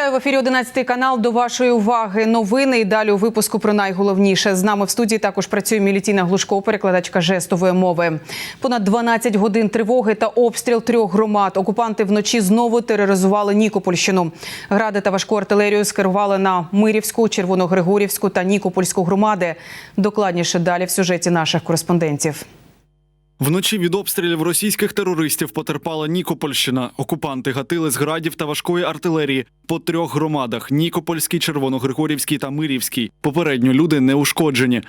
Вітаю в ефірі 11 канал. До вашої уваги новини. І далі у випуску про найголовніше. З нами в студії також працює Мілітіна Глушко, перекладачка жестової мови. Понад 12 годин тривоги та обстріл трьох громад. Окупанти вночі знову тероризували Нікопольщину. Гради та важку артилерію скерували на Мирівську, Червоногригорівську та Нікопольську громади. Докладніше далі в сюжеті наших кореспондентів. Вночі від обстрілів російських терористів потерпала Нікопольщина. Окупанти гатили з градів та важкої артилерії по трьох громадах: Нікопольській, Червоногригорівській та Мирівській. Попередньо люди не ушкоджені.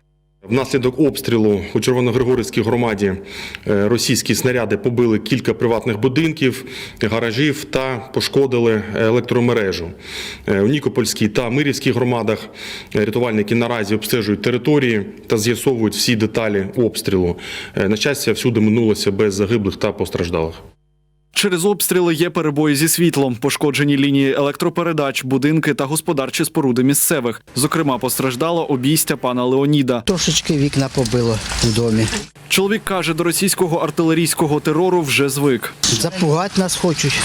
Внаслідок обстрілу у Червоногригорівській громаді е, російські снаряди побили кілька приватних будинків, гаражів та пошкодили електромережу. Е, У Нікопольській та Мирівській громадах е, рятувальники наразі обстежують території та з'ясовують всі деталі обстрілу. На щастя, всюди минулося без загиблих та постраждалих. Через обстріли є перебої зі світлом, пошкоджені лінії електропередач, будинки та господарчі споруди місцевих. Зокрема, постраждало обійстя пана Леоніда. Трошечки вікна побило в домі. Чоловік каже, до російського артилерійського терору вже звик. Запугати нас хочуть,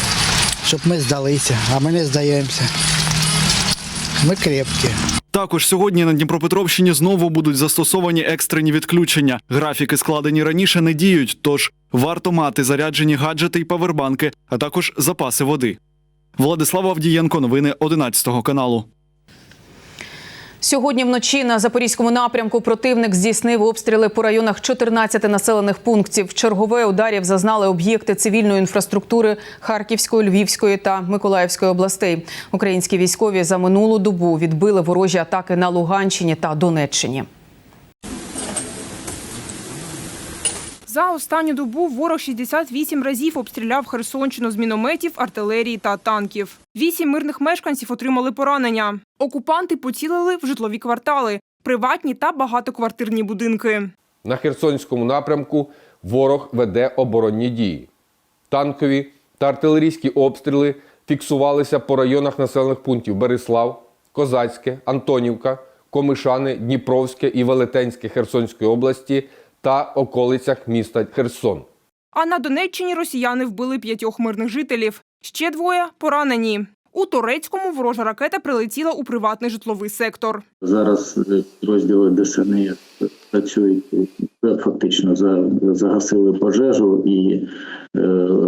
щоб ми здалися, а ми не здаємося. Ми крепкі. Також сьогодні на Дніпропетровщині знову будуть застосовані екстрені відключення. Графіки, складені раніше, не діють, тож варто мати заряджені гаджети і павербанки, а також запаси води. Владислав Авдієнко, новини 11 каналу. Сьогодні вночі на запорізькому напрямку противник здійснив обстріли по районах 14 населених пунктів. Чергове ударів зазнали об'єкти цивільної інфраструктури Харківської, Львівської та Миколаївської областей. Українські військові за минулу добу відбили ворожі атаки на Луганщині та Донеччині. За останню добу ворог 68 разів обстріляв Херсонщину з мінометів, артилерії та танків. Вісім мирних мешканців отримали поранення. Окупанти поцілили в житлові квартали, приватні та багатоквартирні будинки. На Херсонському напрямку ворог веде оборонні дії. Танкові та артилерійські обстріли фіксувалися по районах населених пунктів Береслав, Козацьке, Антонівка, Комишани, Дніпровське і Велетенське Херсонської області та околицях міста Херсон. А на Донеччині росіяни вбили п'ятьох мирних жителів. Ще двоє поранені. У Турецькому ворожа ракета прилетіла у приватний житловий сектор. Зараз е, розділи ДСНС працюють е, фактично загасили пожежу і е,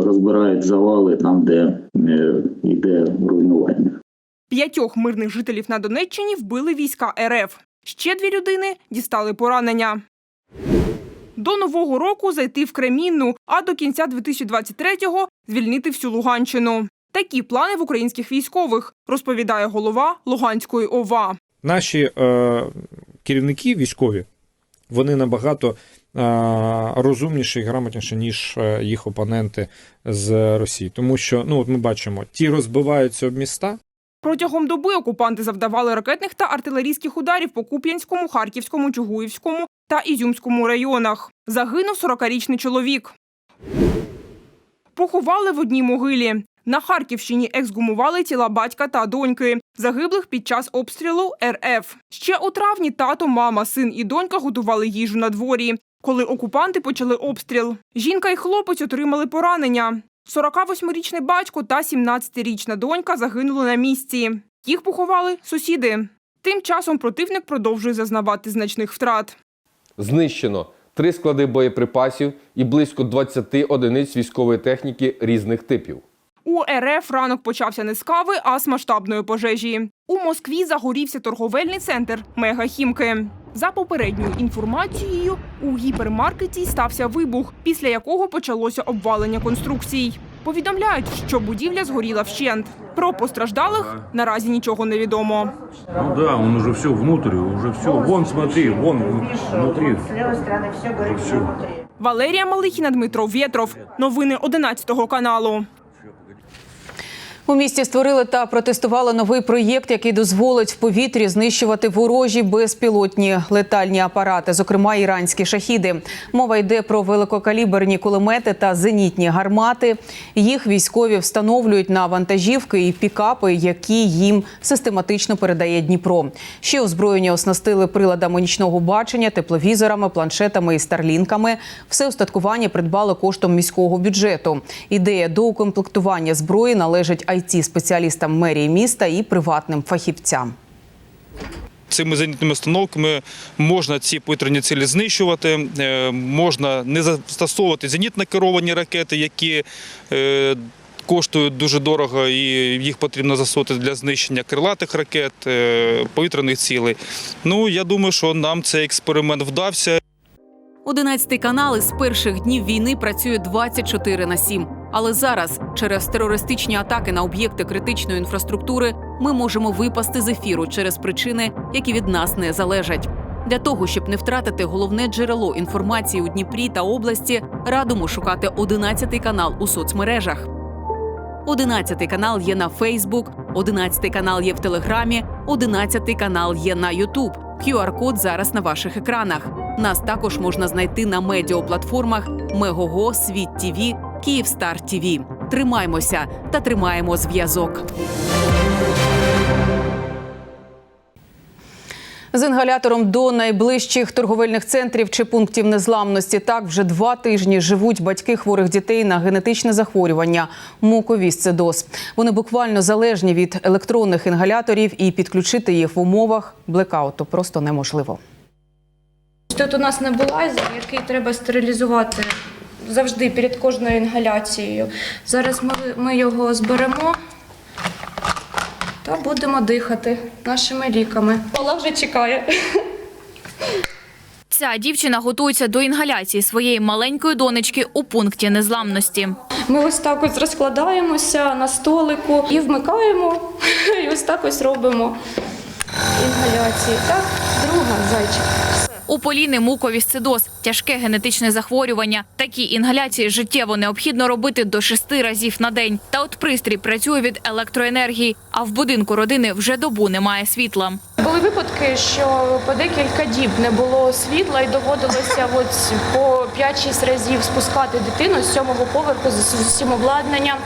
розбирають завали там, де е, йде руйнування. П'ятьох мирних жителів на Донеччині вбили війська РФ. Ще дві людини дістали поранення. До нового року зайти в Кремінну, а до кінця 2023-го звільнити всю Луганщину. Такі плани в українських військових, розповідає голова Луганської ОВА. Наші е, керівники військові, вони набагато е, розумніші і грамотніші, ніж е, їх опоненти з Росії. Тому що ну, от ми бачимо, ті розбиваються об міста, Протягом доби окупанти завдавали ракетних та артилерійських ударів по Куп'янському, Харківському, Чугуївському та Ізюмському районах. Загинув 40-річний чоловік. Поховали в одній могилі. На Харківщині ексгумували тіла батька та доньки, загиблих під час обстрілу РФ. Ще у травні тато, мама, син і донька готували їжу на дворі, коли окупанти почали обстріл. Жінка і хлопець отримали поранення. 48-річний батько та 17-річна донька загинули на місці. Їх поховали сусіди. Тим часом противник продовжує зазнавати значних втрат. Знищено три склади боєприпасів і близько 20 одиниць військової техніки різних типів. У РФ ранок почався не з кави, а з масштабної пожежі. У Москві загорівся торговельний центр Мегахімки. За попередньою інформацією, у гіпермаркеті стався вибух, після якого почалося обвалення конструкцій. Повідомляють, що будівля згоріла вщент. Про постраждалих наразі нічого не відомо. Ну да, он уже все внутрь, уже все. Вон, смотри, вон все. Валерія Малихіна, Дмитро Вєтров. Новини 11 каналу. У місті створили та протестували новий проєкт, який дозволить в повітрі знищувати ворожі безпілотні летальні апарати, зокрема іранські шахіди. Мова йде про великокаліберні кулемети та зенітні гармати. Їх військові встановлюють на вантажівки і пікапи, які їм систематично передає Дніпро. Ще озброєння оснастили приладами нічного бачення, тепловізорами, планшетами і старлінками. Все устаткування придбали коштом міського бюджету. Ідея доукомплектування зброї належить it спеціалістам мерії міста і приватним фахівцям. Цими зенітними установками можна ці повітряні цілі знищувати, е, можна не застосовувати зенітно керовані ракети, які е, коштують дуже дорого і їх потрібно застосовувати для знищення крилатих ракет, е, повітряних цілей. Ну я думаю, що нам цей експеримент вдався. 11 канал із перших днів війни працює 24 на 7. Але зараз, через терористичні атаки на об'єкти критичної інфраструктури, ми можемо випасти з ефіру через причини, які від нас не залежать. Для того щоб не втратити головне джерело інформації у Дніпрі та області, радимо шукати 11 канал у соцмережах. 11 канал є на Фейсбук, 11 канал є в Телеграмі, 11 канал є на Ютуб. QR-код зараз на ваших екранах. Нас також можна знайти на медіаплатформах Мегого, Світ ТІВІ, Київстар ТІВІ. Тримаймося та тримаємо зв'язок. З інгалятором до найближчих торговельних центрів чи пунктів незламності так вже два тижні живуть батьки хворих дітей на генетичне захворювання муковісцидоз. Вони буквально залежні від електронних інгаляторів і підключити їх в умовах блекауту просто неможливо. Тут у нас небулайзер, який треба стерилізувати завжди перед кожною інгаляцією. Зараз ми, ми його зберемо та будемо дихати нашими ліками. Ола вже чекає. Ця дівчина готується до інгаляції своєї маленької донечки у пункті незламності. Ми ось так ось розкладаємося на столику і вмикаємо, і ось так ось робимо інгаляції. Так, друга зайчик. У Поліни муковісцидоз – тяжке генетичне захворювання. Такі інгаляції життєво необхідно робити до шести разів на день. Та от пристрій працює від електроенергії, а в будинку родини вже добу немає світла. Були випадки, що по декілька діб не було світла і доводилося от по 5-6 разів спускати дитину з сьомого поверху з усім обладнанням,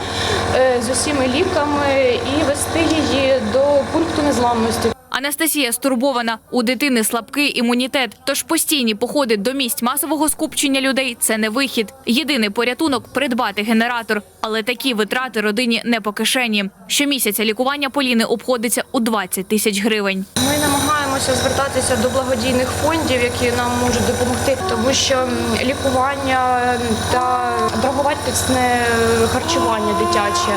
е, з усіма ліками і вести її до пункту незламності. Анастасія стурбована. У дитини слабкий імунітет, тож постійні походи до місць масового скупчення людей – це не вихід. Єдиний порятунок – придбати генератор. Але такі витрати родині не по кишені. Щомісяця лікування Поліни обходиться у 20 тисяч гривень. Ми намагаємося звертатися до благодійних фондів, які нам можуть допомогти, тому що лікування та дороговартісне харчування дитяче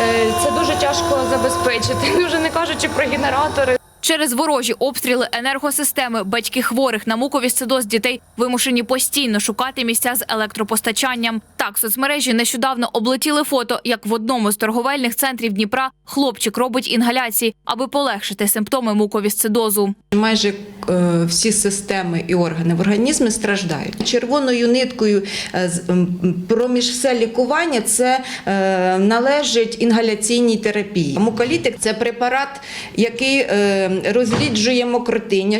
е, це дуже тяжко забезпечити. Вже не кажучи про генератори. Через ворожі обстріли енергосистеми батьки хворих на муковісцидоз дітей вимушені постійно шукати місця з електропостачанням. Так, соцмережі нещодавно облетіли фото, як в одному з торговельних центрів Дніпра хлопчик робить інгаляції, аби полегшити симптоми муковісцидозу. Майже е, всі системи і органи в організмі страждають. Червоною ниткою е, проміж все лікування це е, належить інгаляційній терапії. Муколітик це препарат, який е, розріджує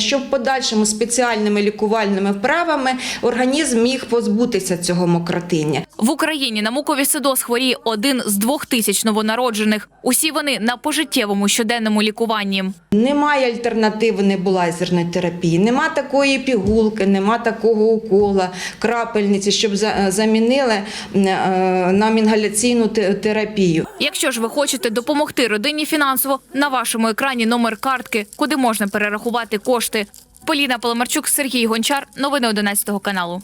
щоб в подальшому спеціальними лікувальними вправами організм міг позбутися цього мокротиння. В Україні на муковісцидоз хворіє один з двох тисяч новонароджених. Усі вони на пожиттєвому щоденному лікуванні. Немає альтернативи небулайзерної терапії, нема такої пігулки, нема такого укола, крапельниці, щоб за- замінили е, нам інгаляційну терапію. Якщо ж ви хочете допомогти родині фінансово, на вашому екрані номер картки, куди можна перерахувати кошти. Поліна Поломарчук, Сергій Гончар. Новини 11 каналу.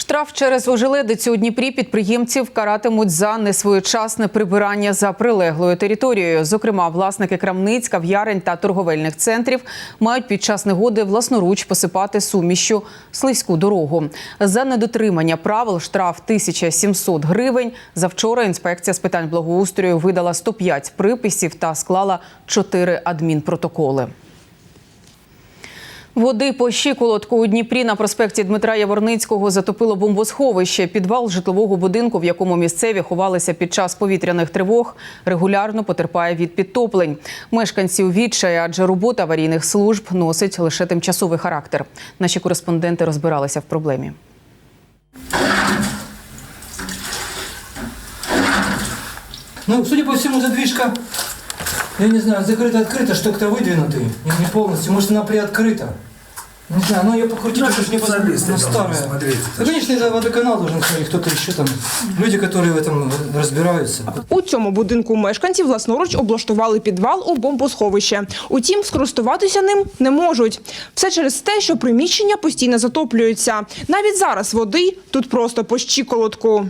Штраф через ожеледицю у Дніпрі підприємців каратимуть за несвоєчасне прибирання за прилеглою територією. Зокрема, власники крамниць, кав'ярень та торговельних центрів мають під час негоди власноруч посипати сумішю слизьку дорогу. За недотримання правил штраф 1700 гривень. Завчора інспекція з питань благоустрою видала 105 приписів та склала 4 адмінпротоколи. Води по щиколотку у Дніпрі на проспекті Дмитра Яворницького затопило бомбосховище. Підвал житлового будинку, в якому місцеві ховалися під час повітряних тривог, регулярно потерпає від підтоплень. Мешканці у адже робота аварійних служб носить лише тимчасовий характер. Наші кореспонденти розбиралися в проблемі. Ну, судя по всему, задвижка, я не знаю, закрыта-открыта, что-то выдвинутый. Не, не полностью, может она приоткрыта. Не знаю, ну я покрутить, это же не специалисты на должны старое. смотреть. Ну, конечно, это водоканал должен смотреть, кто-то еще там, люди, которые в этом разбираются. У цьому будинку мешканці власноруч облаштували підвал у бомбосховище. Утім, скористуватися ним не можуть. Все через те, що приміщення постійно затоплюються. Навіть зараз води тут просто по щиколотку.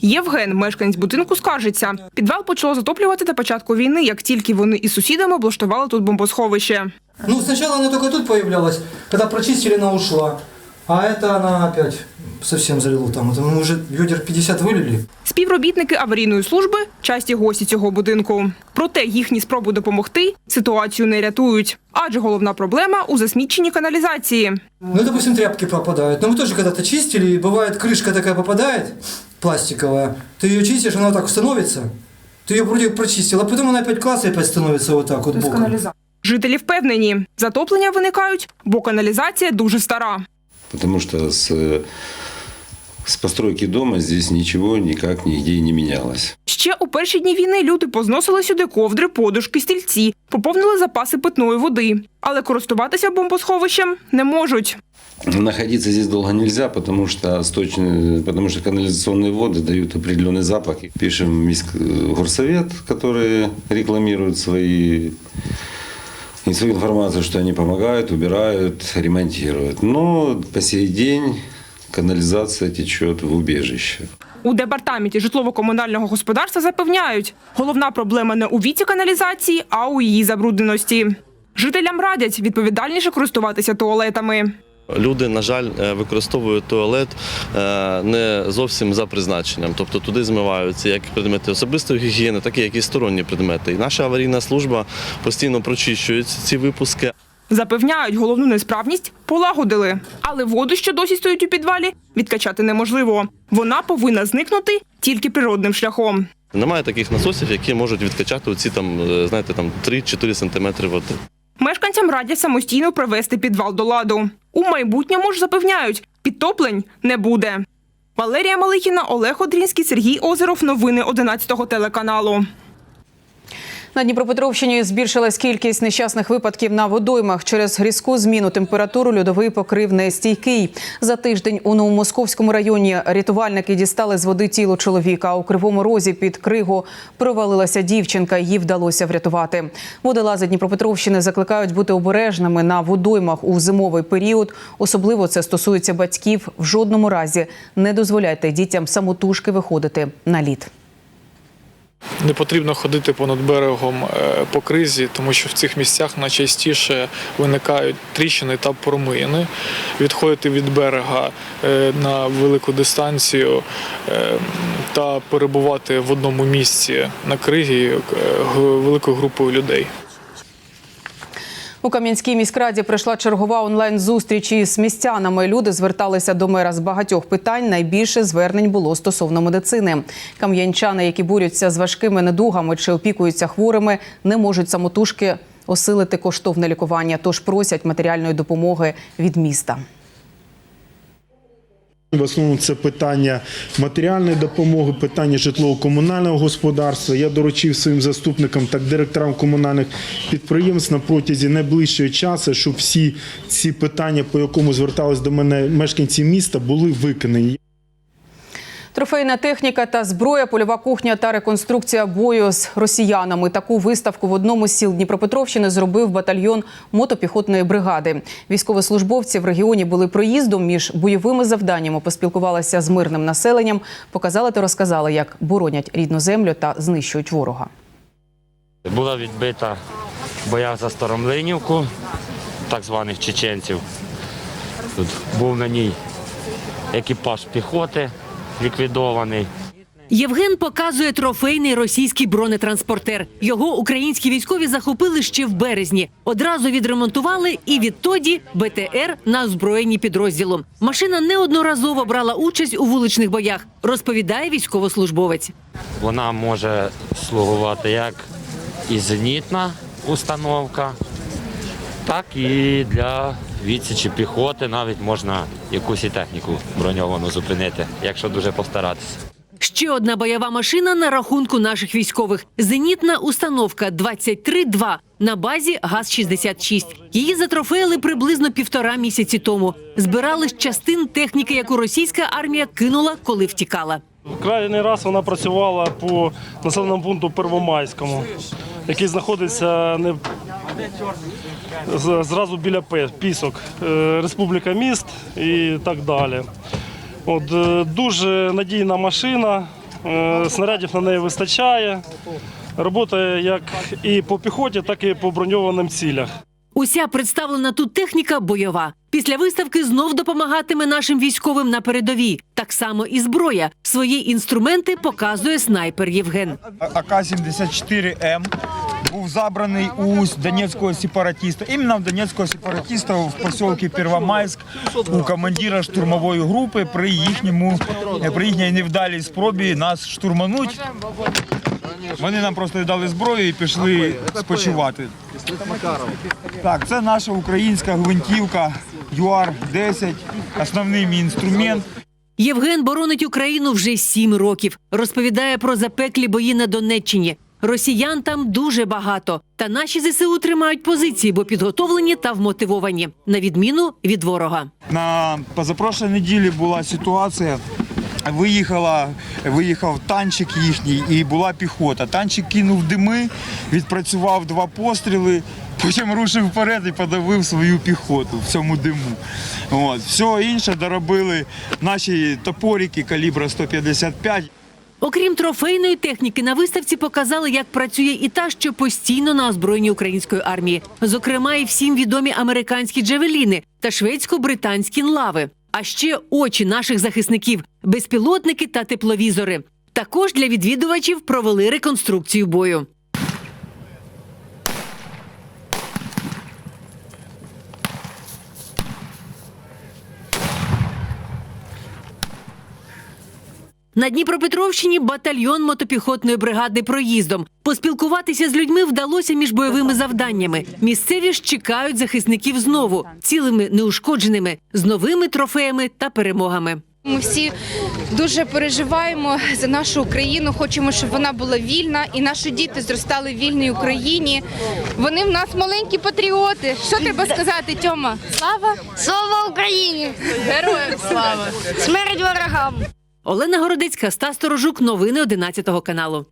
Євген, мешканець будинку, скаржиться. Підвал почало затоплювати на початку війни, як тільки вони із сусідами облаштували тут бомбосховище. Ну, спочатку вона тільки тут з'являлась, коли прочистили, вона ушла. А это она опять совсем залило там. Это мы уже ведер 50 вылили. Співробітники аварійної служби часті гості цього будинку. Проте їхні спроби допомогти ситуацію не рятують, адже головна проблема у засміченні каналізації. Ну, допустим, тряпки попадают. Но мы тоже когда-то чистили, и бывает крышка такая попадает, пластиковая. Ты ее чистишь, она вот так становится. Ты ее вроде прочистил, а потом она опять класс и опять становится вот так вот боком. Жителі впевнені, затоплення виникають, бо каналізація дуже стара. Потому что с, с постройки дома здесь ничего никак нигде не менялось. Ще у перші дні війни люди позносили сюди ковдри, подушки, стільці, поповнили запаси питної води, але користуватися бомбосховищем не можуть. Находиться здесь долго нельзя, потому что, сточные- потому что канализационные воды дают определенный запах. Пишем в миск- горсовет, который рекламирует свои, и свою информацию, что они помогают, убирают, ремонтируют. Но по сей день канализация течет в убежище. У департаменті житлово-комунального господарства запевняють, головна проблема не у віці каналізації, а у її забрудненості. Жителям радять відповідальніше користуватися туалетами. Люди, на жаль, е, використовують туалет е, не зовсім за призначенням. Тобто туди змиваються як предмети особистої гігієни, так і якісь сторонні предмети. І наша аварійна служба постійно прочищує ці випуски. Запевняють, головну несправність полагодили. Але воду, що досі стоїть у підвалі, відкачати неможливо. Вона повинна зникнути тільки природним шляхом. Немає таких насосів, які можуть відкачати оці там, е, знаєте, там 3-4 сантиметри води. Мешканцям радять самостійно привести підвал до ладу. У майбутньому ж запевняють, підтоплень не буде. Валерія Малихіна, Олег Одрінський, Сергій Озеров. Новини 11 телеканалу. На Дніпропетровщині збільшилась кількість нещасних випадків на водоймах. Через різку зміну температури льодовий покрив нестійкий. За тиждень у Новомосковському районі рятувальники дістали з води тіло чоловіка. У Кривому Розі під кригу провалилася дівчинка. Її вдалося врятувати. Водолази Дніпропетровщини закликають бути обережними на водоймах у зимовий період. Особливо це стосується батьків. В жодному разі не дозволяйте дітям самотужки виходити на лід. Не потрібно ходити понад берегом е, по кризі, тому що в цих місцях найчастіше виникають тріщини та промини. Відходити від берега е, на велику дистанцію е, та перебувати в одному місці на кризі великою групою людей. У Кам'янській міськраді прийшла чергова онлайн-зустріч із містянами. Люди зверталися до мера з багатьох питань. Найбільше звернень було стосовно медицини. Кам'янчани, які борються з важкими недугами чи опікуються хворими, не можуть самотужки осилити коштовне лікування, тож просять матеріальної допомоги від міста. В основному це питання матеріальної допомоги, питання житлово-комунального господарства. Я доручив своїм заступникам та директорам комунальних підприємств на протязі найближчого часу, щоб всі ці питання, по якому звертались до мене мешканці міста, були виконані. Трофейна техніка та зброя, польова кухня та реконструкція бою з росіянами. Таку виставку в одному з сіл Дніпропетровщини зробив батальйон мотопіхотної бригади. Військовослужбовці в регіоні були проїздом між бойовими завданнями, поспілкувалися з мирним населенням, показали та розказали, як боронять рідну землю та знищують ворога. Була відбита в боях за Старомлинівку, так званих чеченців. Тут був на ній екіпаж піхоти ліквідований. Євген показує трофейний російський бронетранспортер. Його українські військові захопили ще в березні. Одразу відремонтували і відтоді БТР на озброєнні підрозділом. Машина неодноразово брала участь у вуличних боях, розповідає військовослужбовець. Вона може слугувати як і зенітна установка, так і для відсічі піхоти. Навіть можна якусь і техніку броньовану зупинити, якщо дуже постаратися. Ще одна бойова машина на рахунку наших військових. Зенітна установка 23-2 на базі ГАЗ-66. Її затрофеїли приблизно півтора місяці тому. Збирали з частин техніки, яку російська армія кинула, коли втікала. Крайній раз вона працювала по населеному пункту Первомайському, який знаходиться не зразу біля Пісок, е, Республіка міст і так далі. От, е, дуже надійна машина, е, снарядів на неї вистачає. Робота як і по піхоті, так і по броньованим цілях. Уся представлена тут техніка бойова. Після виставки знов допомагатиме нашим військовим на передовій. Так само і зброя. Свої інструменти показує снайпер Євген. АК-74М був забраний у донецького сепаратиста. Іменно в донецького сепаратиста в поселку Первомайськ у командира штурмової групи при їхньому при їхній невдалій спробі нас штурмануть. Вони нам просто дали зброю і пішли спочивати. Так, це наша українська гвинтівка ЮАР-10, основний мій інструмент. Євген боронить Україну вже сім років. Розповідає про запеклі бої на Донеччині. Росіян там дуже багато. Та наші ЗСУ тримають позиції, бо підготовлені та вмотивовані, на відміну від ворога. На позапрошлій неділі була ситуація. Виїхала, виїхав танчик їхній і була піхота. Танчик кинув дими, відпрацював два постріли, потім рушив вперед і подавив свою піхоту в цьому диму. От. Все інше доробили наші топорики калібра 155. Окрім трофейної техніки, на виставці показали, як працює і та, що постійно на озброєнні української армії. Зокрема, і всім відомі американські джавеліни та шведсько-британські лави. А ще очі наших захисників, безпілотники та тепловізори. Також для відвідувачів провели реконструкцію бою. На Дніпропетровщині батальйон мотопіхотної бригади проїздом. Поспілкуватися з людьми вдалося між бойовими завданнями. Місцеві ж чекають захисників знову, цілими неушкодженими, з новими трофеями та перемогами. Ми всі дуже переживаємо за нашу Україну. Хочемо, щоб вона була вільна, і наші діти зростали в вільній Україні. Вони в нас маленькі патріоти. Що треба сказати, Тьома? Слава! Слава Україні! Героям слава! Смерть ворогам! Олена Городицька, Стас Сторожук, новини 11 каналу.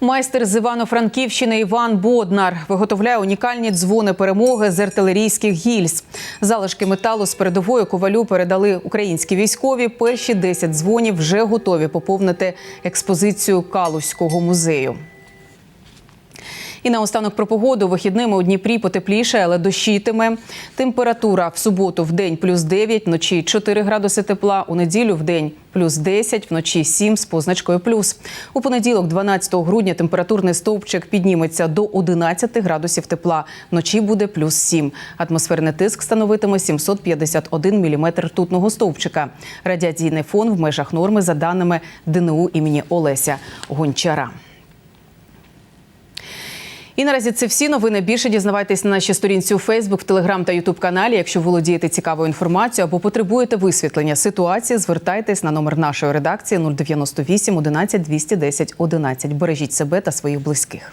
Майстер з Івано-Франківщини Іван Боднар виготовляє унікальні дзвони перемоги з артилерійських гільз. Залишки металу з передової ковалю передали українські військові. Перші 10 дзвонів вже готові поповнити експозицію Калузького музею. І наостанок про погоду. Вихідними у Дніпрі потепліше, але дощитиме. Температура в суботу в день плюс 9, вночі 4 градуси тепла. У неділю в день плюс 10, вночі 7 з позначкою плюс. У понеділок, 12 грудня, температурний стовпчик підніметься до 11 градусів тепла. Вночі буде плюс 7. Атмосферний тиск становитиме 751 міліметр ртутного стовпчика. Радіаційний фон в межах норми за даними ДНУ імені Олеся Гончара. І наразі це всі новини. Більше дізнавайтесь на нашій сторінці у Фейсбук, Телеграм та Ютуб каналі. Якщо володієте цікавою інформацією або потребуєте висвітлення ситуації, звертайтесь на номер нашої редакції 098 11 210 11. Бережіть себе та своїх близьких.